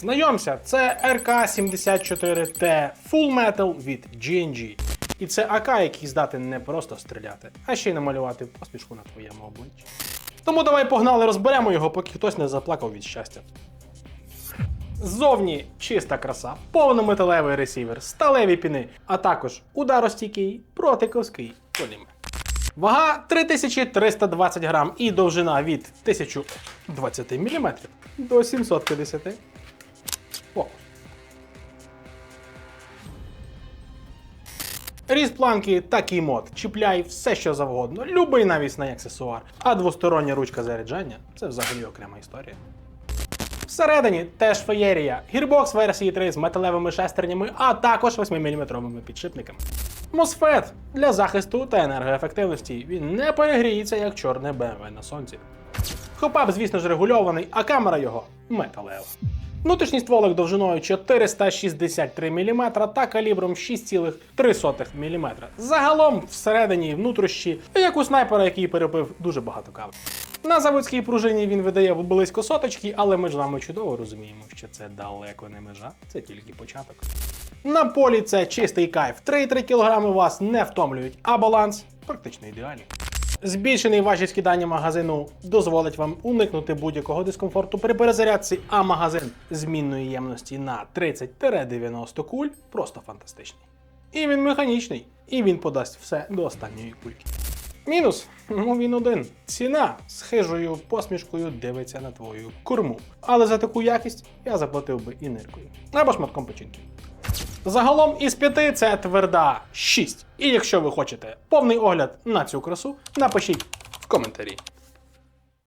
Знайомся, це РК-74Т Full Metal від GNG. І це АК, який здатен не просто стріляти, а ще й намалювати посмішку на твоєму обличчі. Тому давай погнали, розберемо його, поки хтось не заплакав від щастя. Ззовні чиста краса, повнометалевий ресівер, сталеві піни, а також ударостійкий протиковський полімер. Вага 3320 грам і довжина від 1020 мм до 750. О. Різ планки такий мод. Чіпляй все, що завгодно, любий навісний аксесуар. А двостороння ручка заряджання це взагалі окрема історія. Всередині теж феєрія, гірбокс версії 3 з металевими шестернями, а також 8-мм підшипниками. Мосфет для захисту та енергоефективності. Він не перегріється, як чорне BMW на сонці. Хопап, звісно ж, регульований, а камера його металева. Внутрішній стволик довжиною 463 мм та калібром 6,3 мм. Загалом всередині і внутрішні, як у снайпера, який перепив дуже багато кави. На заводській пружині він видає близько соточки, але ми ж вами чудово розуміємо, що це далеко не межа, це тільки початок. На полі це чистий кайф. 3,3 кг вас не втомлюють, а баланс практично ідеальний. Збільшений ваші скидання магазину дозволить вам уникнути будь-якого дискомфорту при перезарядці, а магазин змінної ємності на 30-90 куль просто фантастичний. І він механічний, і він подасть все до останньої кульки. Мінус, ну він один. Ціна з хижою посмішкою дивиться на твою корму. Але за таку якість я заплатив би і ниркою. Або шматком печінки. Загалом із п'яти це тверда 6. І якщо ви хочете повний огляд на цю красу, напишіть в коментарі.